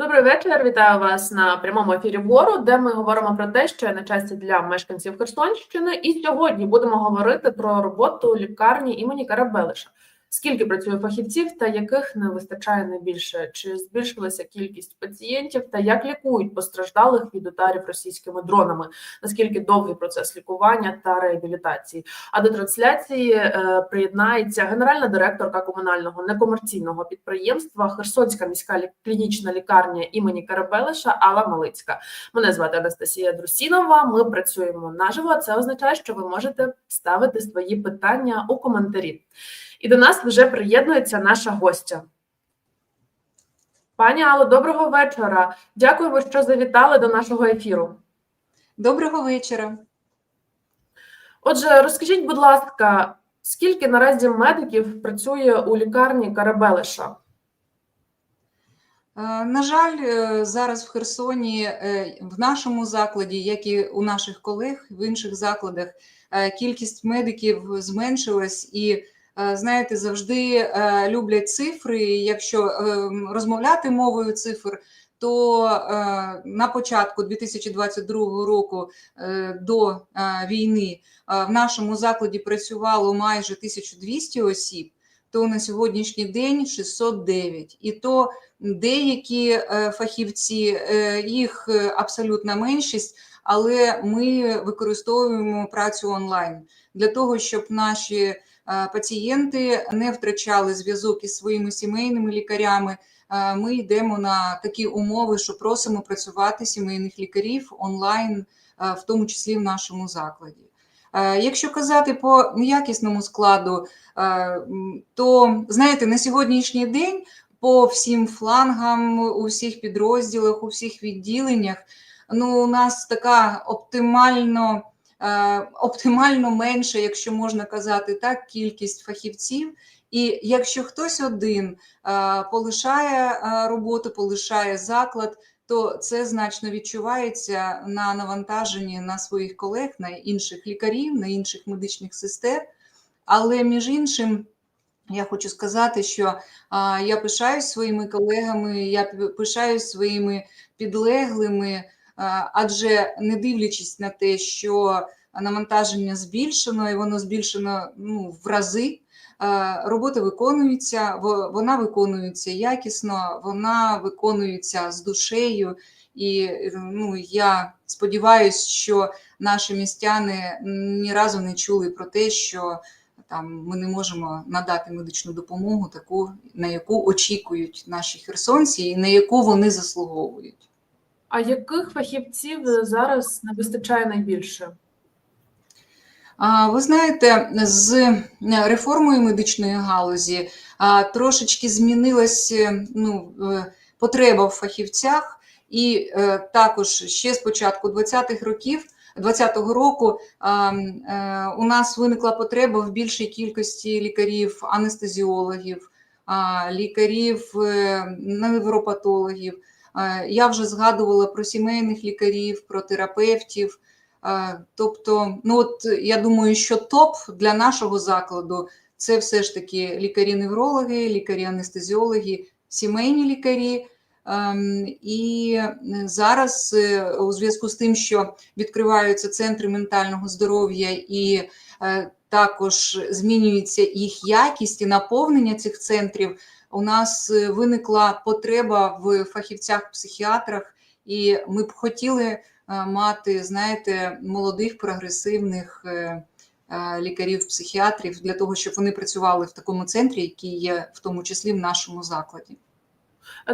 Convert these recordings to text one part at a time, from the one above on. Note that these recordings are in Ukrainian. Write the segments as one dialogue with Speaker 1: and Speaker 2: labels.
Speaker 1: Добрий вечір. Вітаю вас на прямому ефірі Вору, де ми говоримо про те, що на часі для мешканців Херсонщини. І сьогодні будемо говорити про роботу лікарні імені Карабелиша. Скільки працює фахівців та яких не вистачає найбільше? Чи збільшилася кількість пацієнтів та як лікують постраждалих від ударів російськими дронами? Наскільки довгий процес лікування та реабілітації? А до трансляції е, приєднається генеральна директорка комунального некомерційного підприємства Херсонська міська лі- клінічна лікарня імені Карабелиша Алла Малицька. Мене звати Анастасія Друсінова. Ми працюємо наживо. Це означає, що ви можете ставити свої питання у коментарі. І до нас вже приєднується наша гостя. Пані Алло, доброго вечора. Дякуємо, що завітали до нашого ефіру.
Speaker 2: Доброго вечора.
Speaker 1: Отже, розкажіть, будь ласка, скільки наразі медиків працює у лікарні Карабелиша?
Speaker 2: Е, На жаль, е, зараз в Херсоні е, в нашому закладі, як і у наших колег в інших закладах, кількість медиків зменшилась і. Е, Знаєте, завжди е, люблять цифри. і Якщо е, розмовляти мовою цифр, то е, на початку 2022 року до війни в нашому закладі працювало майже 1200 осіб, то на сьогоднішній день 609. І то деякі фахівці, їх абсолютна меншість, але ми використовуємо працю онлайн для того, щоб наші пацієнти не втрачали зв'язок із своїми сімейними лікарями. Е, Ми йдемо на такі умови, що просимо працювати сімейних лікарів онлайн, е, в тому числі в нашому закладі. Е, Якщо казати по якісному складу, е, то знаєте, на сьогоднішній день по всім флангам, у всіх підрозділах, у всіх відділеннях. Ну, у нас така оптимально, е, оптимально менша, якщо можна казати так, кількість фахівців. І якщо хтось один е, полишає е, роботу, полишає заклад, то це значно відчувається на навантаженні на своїх колег, на інших лікарів, на інших медичних сестер. Але між іншим, я хочу сказати, що я пишаюсь своїми колегами, я пишаюсь своїми підлеглими, адже не дивлячись на те, що навантаження збільшено, і воно збільшено ну, в рази. а, Робота виконується, вона виконується якісно, вона виконується з душею. І ну, я сподіваюся, що наші містяни ні разу не чули про те, що там ми не можемо надати медичну допомогу, таку, на яку очікують наші херсонці, і на яку вони заслуговують.
Speaker 1: А яких фахівців зараз не вистачає найбільше?
Speaker 2: Ви знаєте, з реформою медичної галузі трошечки змінилась е, ну, е, потреба в фахівцях, і е, також ще з початку 20-х років. 20-го року у нас виникла потреба в більшій кількості лікарів, анестезіологів, лікарів, невропатологів. Е, Я вже згадувала про сімейних лікарів, про терапевтів. Е, Тобто, ну от я думаю, що топ для нашого закладу це все ж таки лікарі-неврологи, лікарі-анестезіологи, сімейні лікарі. Ем, І зараз е, у зв'язку з тим, що відкриваються центри ментального здоров'я і також змінюється їх якість і наповнення цих центрів, у нас е, виникла потреба в фахівцях-психіатрах, і ми б хотіли е, мати, знаєте, молодих прогресивних е, лікарів-психіатрів для того, щоб вони працювали в такому центрі, який є в тому числі в нашому закладі.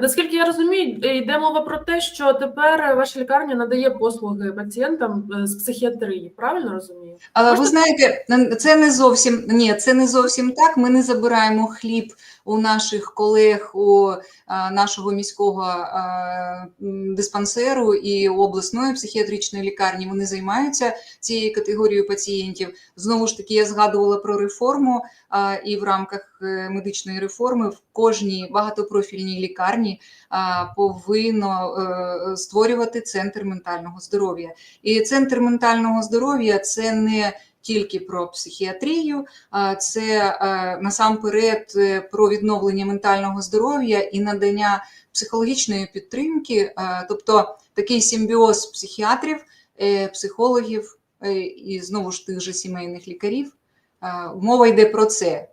Speaker 1: Наскільки я розумію, йде мова про те, що тепер ваша лікарня надає послуги пацієнтам з психіатрії. Правильно розумію?
Speaker 2: Але ви знаєте, це не зовсім ні, це не зовсім так. Ми не забираємо хліб у наших колег у нашого міського диспансеру і обласної психіатричної лікарні. Вони займаються цією категорією пацієнтів. Знову ж таки, я згадувала про реформу, і в рамках е, медичної реформи в кожній багатопрофільній лікарні повинно е, створювати центр ментального здоров'я. І центр ментального здоров'я це не тільки про психіатрію, це е, насамперед е, про відновлення ментального здоров'я і надання психологічної підтримки, е, тобто такий симбіоз психіатрів, психологів і знову ж тих же сімейних лікарів. Мова йде про це.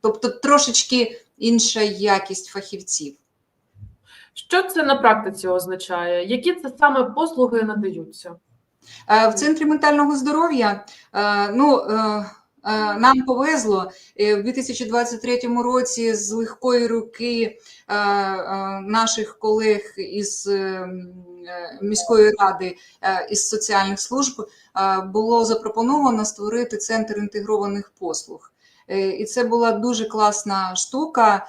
Speaker 2: Тобто трошечки інша якість фахівців.
Speaker 1: Що це на практиці означає? Які це саме послуги надаються?
Speaker 2: Е, В центрі ментального здоров'я е, ну, е, нам повезло в 2023 році з легкої руки наших колег із міської ради із соціальних служб було запропоновано створити центр інтегрованих послуг. І це була дуже класна штука,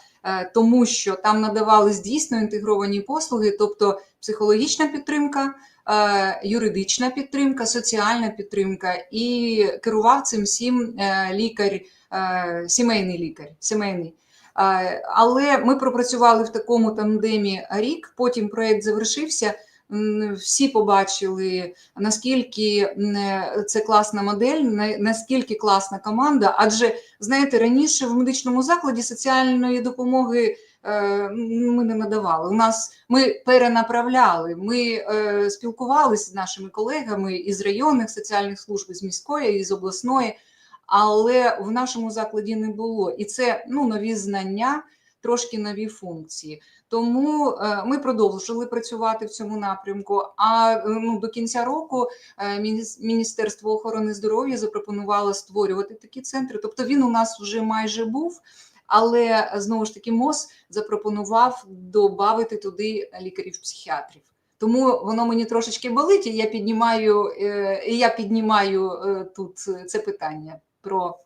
Speaker 2: тому що там надавались дійсно інтегровані послуги, тобто психологічна підтримка, е, юридична підтримка, соціальна підтримка, і керував цим всім е, лікар, е, сімейний лікар. Сімейний. Е, Але ми пропрацювали в такому тандемі рік, потім проєкт завершився. Всі побачили, наскільки це класна модель, наскільки класна команда. Адже знаєте, раніше в медичному закладі соціальної допомоги е, ми не надавали. У нас ми перенаправляли, ми е, спілкувалися з нашими колегами із районних соціальних служб, з міської, із обласної, але в нашому закладі не було. І це ну, нові знання, трошки нові функції. Тому е, ми продовжили працювати в цьому напрямку. А е, ну, до кінця року е, Міністерство охорони здоров'я запропонувало створювати такі центри. Тобто він у нас вже майже був. Але знову ж таки МОЗ запропонував додати туди лікарів-психіатрів. Тому воно мені трошечки болить, і я піднімаю, і я піднімаю тут це питання про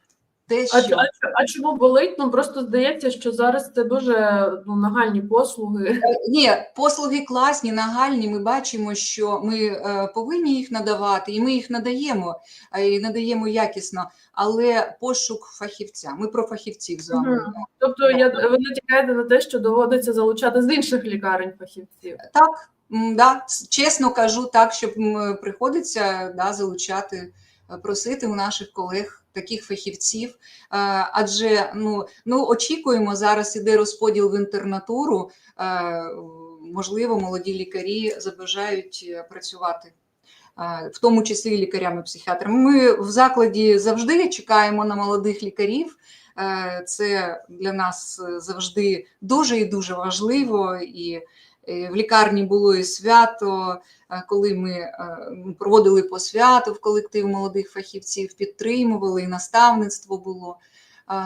Speaker 2: те, що
Speaker 1: ч- а, а чому болить? Ну просто здається, що зараз це дуже ну, нагальні послуги.
Speaker 2: Ні, послуги класні, нагальні. Ми бачимо, що ми е, повинні їх надавати, і ми їх надаємо, е, і надаємо якісно. Але пошук фахівця. Ми про фахівців з вами.
Speaker 1: Мгм. Тобто я ви натякаєте на те, що доводиться залучати з інших лікарень фахівців.
Speaker 2: Так, да, чесно кажу, так, щоб м, приходиться да, залучати, е, просити у наших колег таких фахівців. Е, Адже ну, ну, очікуємо, зараз іде розподіл в інтернатуру. е, Можливо, молоді лікарі забажають е, працювати. В тому числі лікарями-психіатрами. Ми в закладі завжди чекаємо на молодих лікарів. Це для нас завжди дуже і дуже важливо. І в лікарні було і свято, е, коли ми е, проводили по святу в колектив молодих фахівців, підтримували, і наставництво було.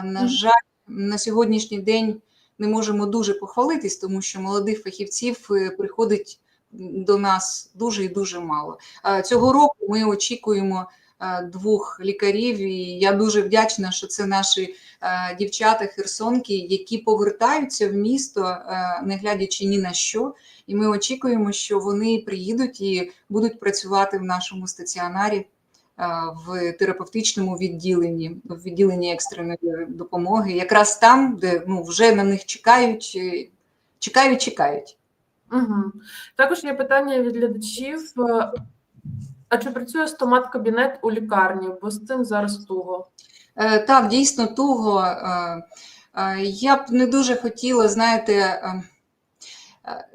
Speaker 2: На жаль, на сьогоднішній день не можемо дуже похвалитись, тому що молодих фахівців е, приходить до нас дуже і дуже мало. Цього року ми очікуємо е, двох лікарів, і я дуже вдячна, що це наші е, дівчата херсонки, які повертаються в місто, е, не глядячи ні на що. І ми очікуємо, що вони приїдуть і будуть працювати в нашому стаціонарі е, в терапевтичному відділенні, в відділенні екстреної допомоги, якраз там, де ну, вже на них чекають, е, чекають, чекають.
Speaker 1: Угу. Також є питання від глядачів. А чи працює стомат-кабінет у лікарні? Бо з цим зараз туго.
Speaker 2: Е, Так, дійсно туго. Е, е, Я б не дуже хотіла, знаєте,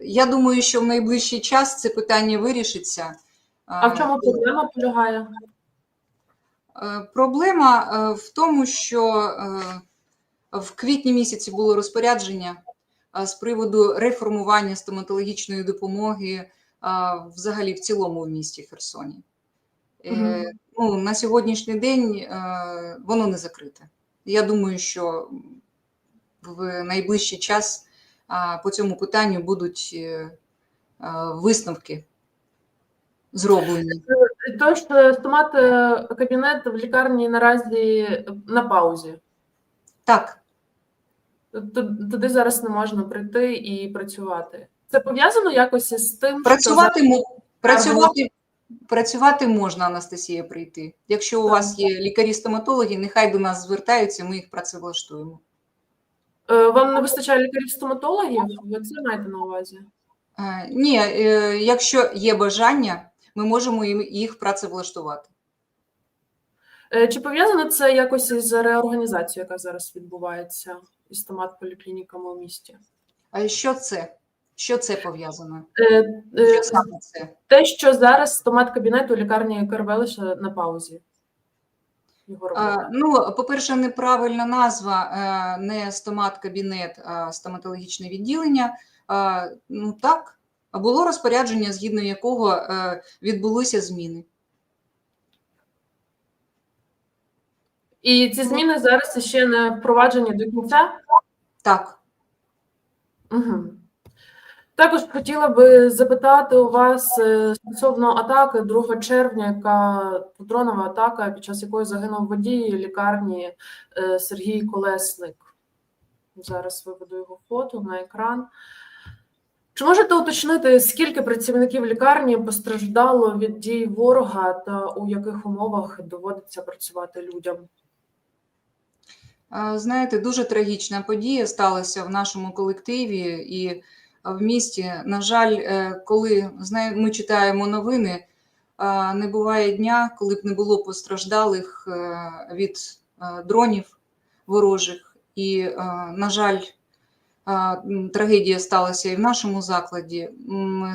Speaker 2: я думаю, що в найближчий час це питання вирішиться.
Speaker 1: А в чому проблема полягає?
Speaker 2: Проблема в тому, що в квітні місяці було розпорядження з приводу реформування стоматологічної допомоги е, взагалі в цілому в місті Херсоні. Е,
Speaker 1: Мгм.
Speaker 2: Ну, на сьогоднішній день е, воно не закрите. Я думаю, що в найближчий час а, по цьому питанню будуть е, е, висновки зроблені.
Speaker 1: Тож стомат-кабінет в лікарні наразі на паузі.
Speaker 2: Так.
Speaker 1: Туди зараз не можна прийти і працювати. Це пов'язано якось із тим, що
Speaker 2: Працювати, працювати, працювати можна, Анастасія, прийти. Якщо у вас є лікарі-стоматологи, нехай до нас звертаються, ми їх працевлаштуємо.
Speaker 1: Е, вам не вистачає лікарів-стоматологів? Ви це маєте на увазі?
Speaker 2: Е, Ні, е, якщо є бажання, ми можемо їх працевлаштувати.
Speaker 1: Чи пов'язано це якось із реорганізацією, яка зараз відбувається із стомат-поліклініками у місті?
Speaker 2: А що це? Що це пов'язано?
Speaker 1: Е, е,
Speaker 2: Що саме це?
Speaker 1: Те, що зараз стомат-кабінет у лікарні Карвелиша на паузі.
Speaker 2: А, Ну, по-перше, неправильна назва е, не стомат-кабінет, а стоматологічне відділення. А, Ну так, було розпорядження, згідно якого відбулися зміни.
Speaker 1: І ці зміни зараз ще не впроваджені до кінця.
Speaker 2: Так.
Speaker 1: Угу. Також хотіла би запитати у вас е, стосовно атаки 2 червня, яка дронова атака, під час якої загинув водій лікарні е, Сергій Колесник. Зараз виведу його фото на екран. Чи можете уточнити, скільки працівників лікарні постраждало від дій ворога та у яких умовах доводиться працювати людям?
Speaker 2: Знаєте, дуже трагічна подія сталася в нашому колективі і в місті. На жаль, е, коли ми читаємо новини, не буває дня, коли б не було постраждалих е, від е, дронів ворожих. І, на жаль, трагедія сталася і в нашому закладі.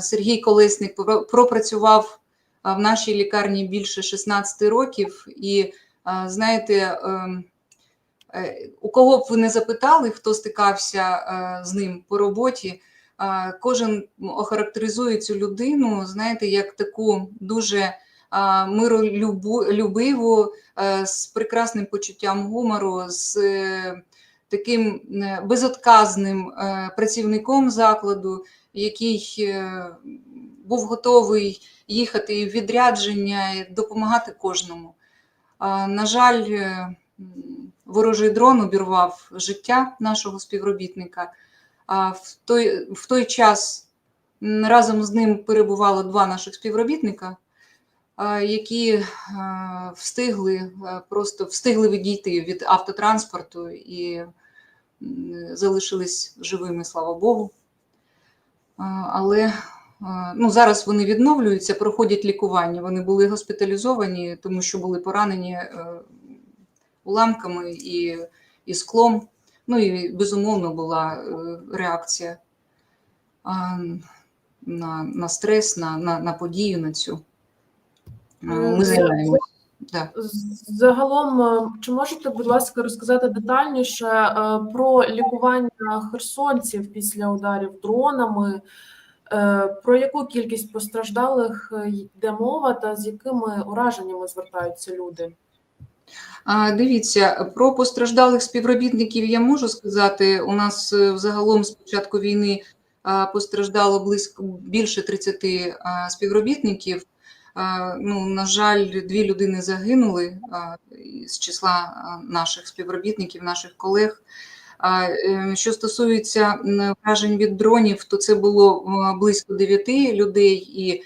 Speaker 2: Сергій Колесник пропрацював в нашій лікарні більше 16 років, і знаєте. ем, У кого б ви не запитали, хто стикався з ним по роботі, кожен охарактеризує цю людину, знаєте, як таку дуже миролюбиву, е, з прекрасним почуттям гумору, з е, таким е, безотказним працівником закладу, який був готовий їхати в відрядження і допомагати кожному. На жаль, ворожий дрон обірвав життя нашого співробітника. А в той, в той час разом з ним перебувало два наших співробітника, які встигли просто встигли відійти від автотранспорту і залишились живими, слава Богу. Але ну, зараз вони відновлюються, проходять лікування. Вони були госпіталізовані, тому що були поранені е, уламками і, і склом. Ну і безумовно була е, реакція на, на стрес, на, на, на подію на цю. Ми займаємося. Да.
Speaker 1: Загалом, е, чи можете, будь ласка, розказати детальніше е, про лікування херсонців після ударів дронами? Е, Про яку кількість постраждалих е, йде мова та з якими ураженнями звертаються люди?
Speaker 2: Дивіться, про постраждалих співробітників я можу сказати. У нас е, взагалом з початку війни постраждало близько більше 30 співробітників. Ну, на жаль, дві людини загинули з числа наших співробітників, наших колег. Е, Що стосується вражень від дронів, то це було близько 9 людей, і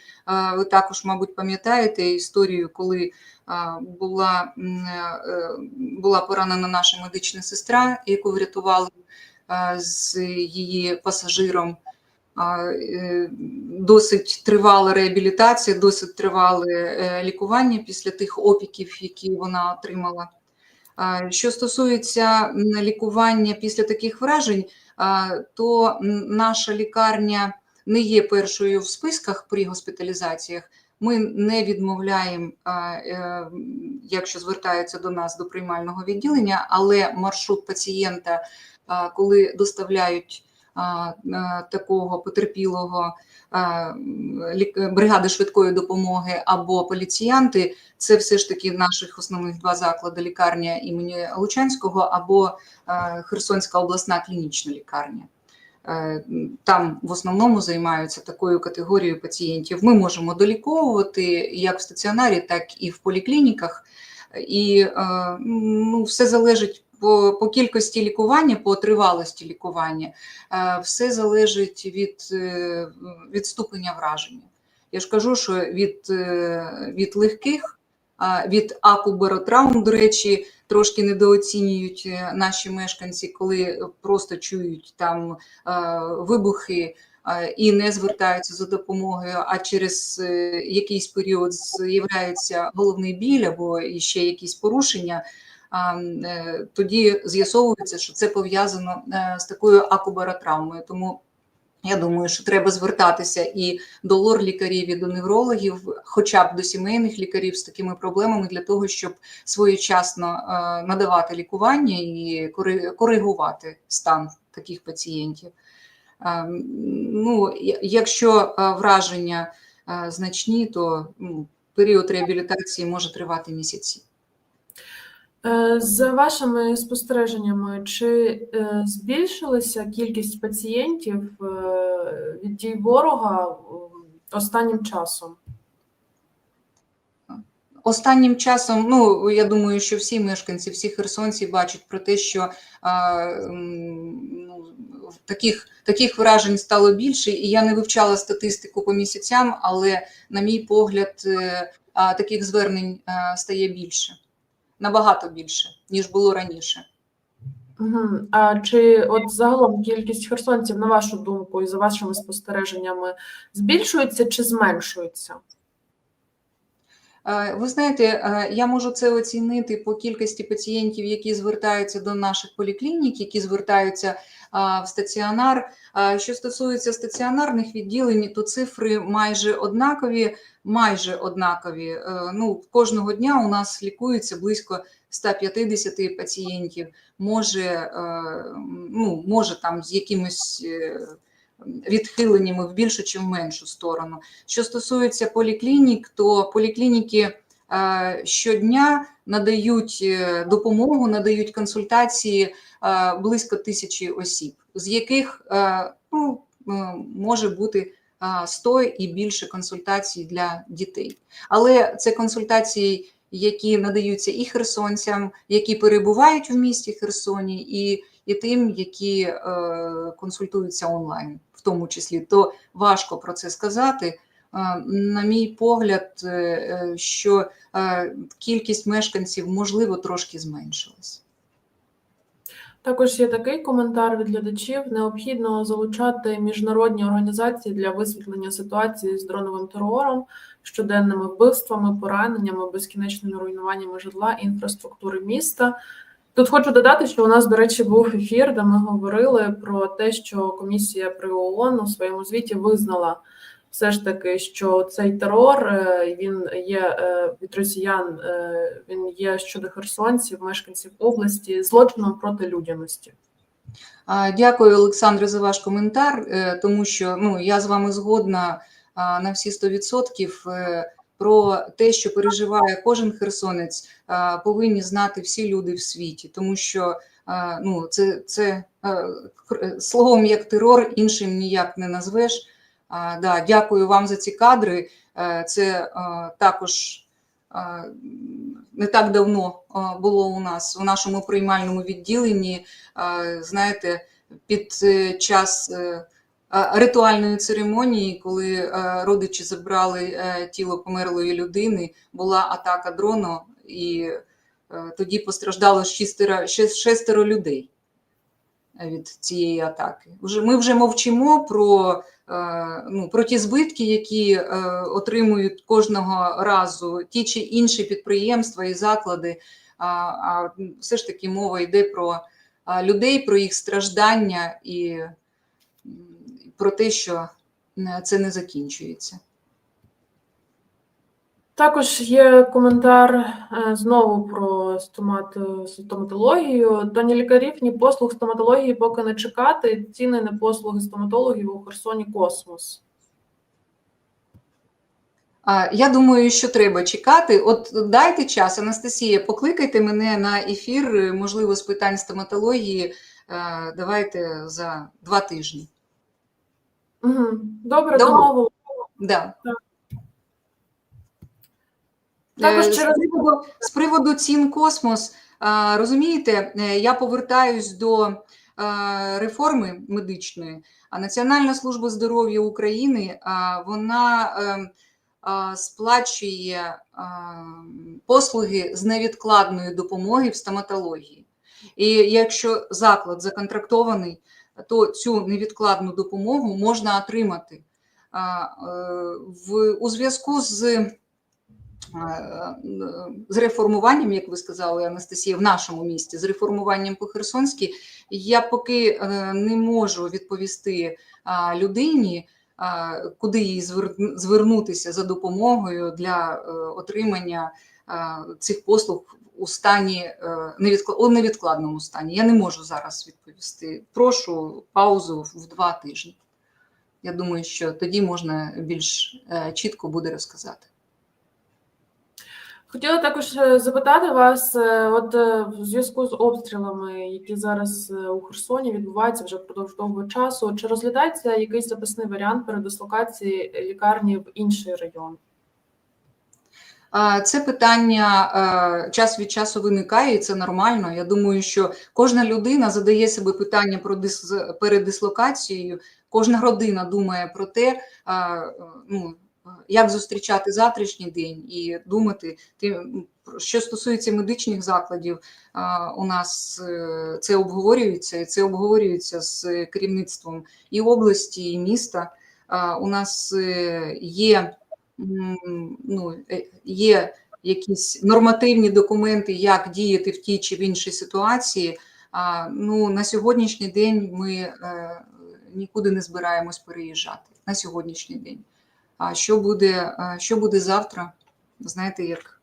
Speaker 2: ви також, мабуть, пам'ятаєте історію, коли була, е, була поранена наша медична сестра, яку врятували з її пасажиром. Е, Досить тривала реабілітація, досить тривале е, лікування після тих опіків, які вона отримала. Що стосується лікування після таких вражень, то наша лікарня не є першою в списках при госпіталізаціях. Ми не відмовляємо, е, якщо звертаються до нас до приймального відділення, але маршрут пацієнта, коли доставляють е, такого потерпілого бригади швидкої допомоги або поліціянти, це все ж таки наших основних два заклади: лікарня імені Лучанського або Херсонська обласна клінічна лікарня. Е, Там в основному займаються такою категорією пацієнтів. Ми можемо доліковувати як в стаціонарі, так і в поліклініках. І е, ну, все залежить по, по кількості лікування, по тривалості лікування, е, все залежить від, від ступеня враження. Я ж кажу, що від, від легких, від акубаротравм, до речі, трошки недооцінюють е, наші мешканці, коли просто чують там е, вибухи, і не звертаються за допомогою, а через е, якийсь період з'являється головний біль або ще якісь порушення, е, тоді з'ясовується, що це пов'язано е, з такою акубаротравмою. Тому я думаю, що треба звертатися і до лор-лікарів, і до неврологів, хоча б до сімейних лікарів з такими проблемами для того, щоб своєчасно е, надавати лікування і кори- коригувати стан таких пацієнтів. Е, Ну, якщо е, враження значні, то ну, період реабілітації може тривати місяці.
Speaker 1: Е, За вашими спостереженнями, чи е, збільшилася кількість пацієнтів е, від дій ворога останнім часом?
Speaker 2: Останнім часом, ну я думаю, що всі мешканці, всі херсонці бачать про те, що а, ну, таких, таких вражень стало більше, і я не вивчала статистику по місяцям, але, на мій погляд, а, таких звернень а, стає більше, набагато більше, ніж було раніше.
Speaker 1: А чи от загалом кількість херсонців, на вашу думку, і за вашими спостереженнями, збільшується чи зменшується?
Speaker 2: Е, Ви знаєте, е, я можу це оцінити по кількості пацієнтів, які звертаються до наших поліклінік, які звертаються в стаціонар. Що стосується стаціонарних відділень, то цифри майже однакові, майже однакові. Е, Ну, кожного дня у нас лікується близько 150 пацієнтів. Може, е, ну, може там з якимось відхиленнями в більшу чи в меншу сторону. Що стосується поліклінік, то поліклініки е, щодня надають е, допомогу, надають консультації е, близько тисячі осіб, з яких ну, може бути е, 100 і більше консультацій для дітей. Але це консультації, які надаються і херсонцям, які перебувають в місті Херсоні, і, і тим, які е, консультуються онлайн, в тому числі, то важко про це сказати. Е, На мій погляд, е, е, що кількість мешканців можливо трошки зменшилась.
Speaker 1: Також є такий коментар від глядачів: необхідно залучати міжнародні організації для висвітлення ситуації з дроновим терором, щоденними вбивствами, пораненнями, безкінечними руйнуваннями житла інфраструктури міста. Тут хочу додати, що у нас, до речі, був ефір, де ми говорили про те, що комісія при ООН у своєму звіті визнала все ж таки, що цей терор е, він є е, від росіян, е, він є щодо херсонців, мешканців області, злочином проти людяності.
Speaker 2: Дякую, Олександре, за ваш коментар, тому що ну, я з вами згодна на всі 100%. Е, Про те, що переживає кожен херсонець, повинні знати всі люди в світі, тому що ну, це, це е, словом як терор іншим ніяк не назвеш. Да, дякую вам за ці кадри. Е, Це е, також е, не так давно е, було у нас у нашому приймальному відділенні. Е, Знаєте, під е, час е, е, ритуальної церемонії, коли е, родичі забрали е, тіло померлої людини, була атака дрону, і е, тоді постраждало шестеро, шестеро людей від цієї атаки. Ми вже мовчимо про, е, ну, про ті збитки, які е, отримують кожного разу ті чи інші підприємства і заклади. А, все ж таки мова йде про людей, про їх страждання і про те, що це не закінчується.
Speaker 1: Також є коментар е, знову про стомат, стоматологію. До ні лікарів, ні послуг стоматології поки не чекати. Ціни на послуги стоматологів у Херсоні космос.
Speaker 2: Я думаю, що треба чекати. От дайте час, Анастасія, покликайте мене на ефір, е, можливо, з питань стоматології. е, Давайте за два тижні.
Speaker 1: Угу. Добре, домовилися.
Speaker 2: Да.
Speaker 1: Також
Speaker 2: Е, з,
Speaker 1: через-
Speaker 2: приводу, з приводу цін космос, розумієте, е, я повертаюсь до е, реформи медичної, а Національна служба здоров'я України вона сплачує послуги з невідкладної допомоги в стоматології. І якщо заклад законтрактований то цю невідкладну допомогу можна отримати. Е, В, у зв'язку з, е, з реформуванням, як ви сказали, Анастасія, в нашому місті, з реформуванням по Херсонській, я поки е, не можу відповісти людині, куди їй звернутися за допомогою для отримання цих послуг у стані е, у невідкладному стані. Я не можу зараз відповісти. Прошу паузу в два тижні. Я думаю, що тоді можна більш е, чітко буде розказати.
Speaker 1: Хотіла також е, запитати вас, е, от е, в зв'язку з обстрілами, які зараз е, у Херсоні відбуваються вже впродовж довгого часу, чи розглядається якийсь запасний варіант передислокації лікарні в інший район?
Speaker 2: Це питання час від часу виникає, і це нормально. Я думаю, що кожна людина задає себе питання про дис... передислокацією, кожна родина думає про те, ну, як зустрічати завтрашній день і думати. Ти- Що стосується медичних закладів, у нас е, це обговорюється, і це обговорюється з керівництвом і області, і міста. У нас е, є ну, е, є якісь нормативні документи, як діяти в тій чи в іншій ситуації. А, ну, на сьогоднішній день ми е, нікуди не збираємось переїжджати. На сьогоднішній день. А що буде, а що буде завтра? Знаєте, як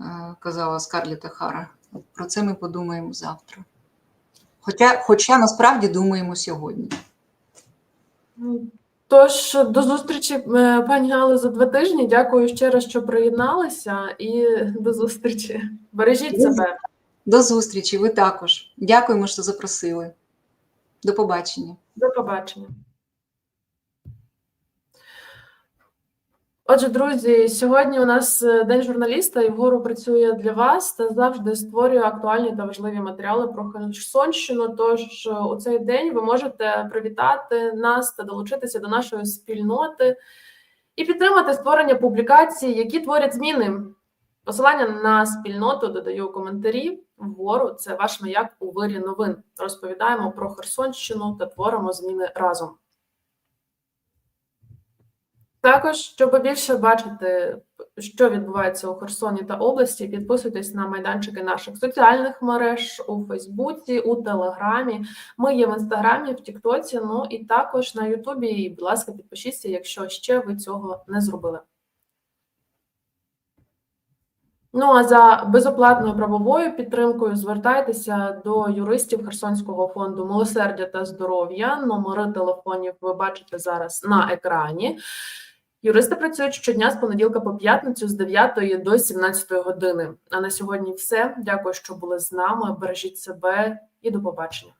Speaker 2: е, казала Скарліта Хара, про це ми подумаємо завтра. Хоча, хоча насправді думаємо сьогодні.
Speaker 1: Тож до зустрічі, е, пані Гали, за два тижні. Дякую ще раз, що приєдналися, і до зустрічі. Бережіть себе.
Speaker 2: До зустрічі, ви також. Дякуємо, що запросили. До побачення.
Speaker 1: До побачення. Отже, друзі, сьогодні у нас е, день журналіста, і вгору працює для вас та завжди створює актуальні та важливі матеріали про Херсонщину. Тож е, у цей день ви можете привітати нас та долучитися до нашої спільноти і підтримати створення публікацій, які творять зміни. Посилання на спільноту додаю у коментарі. Вгору це ваш маяк у вирі новин. Розповідаємо про Херсонщину та творимо зміни разом. Також, щоб більше бачити, що відбувається у Херсоні та області, підписуйтесь на майданчики наших соціальних мереж у Фейсбуці, у Телеграмі. Ми є в інстаграмі, в Тіктоці, ну і також на Ютубі. І, будь ласка, підпишіться, якщо ще ви цього не зробили. Ну а за безоплатною правовою підтримкою звертайтеся до юристів Херсонського фонду милосердя та здоров'я. Номери телефонів ви бачите зараз на екрані. Юристи працюють щодня з понеділка по п'ятницю з 9 до 17 години. А на сьогодні все. Дякую, що були з нами. Бережіть себе і до побачення.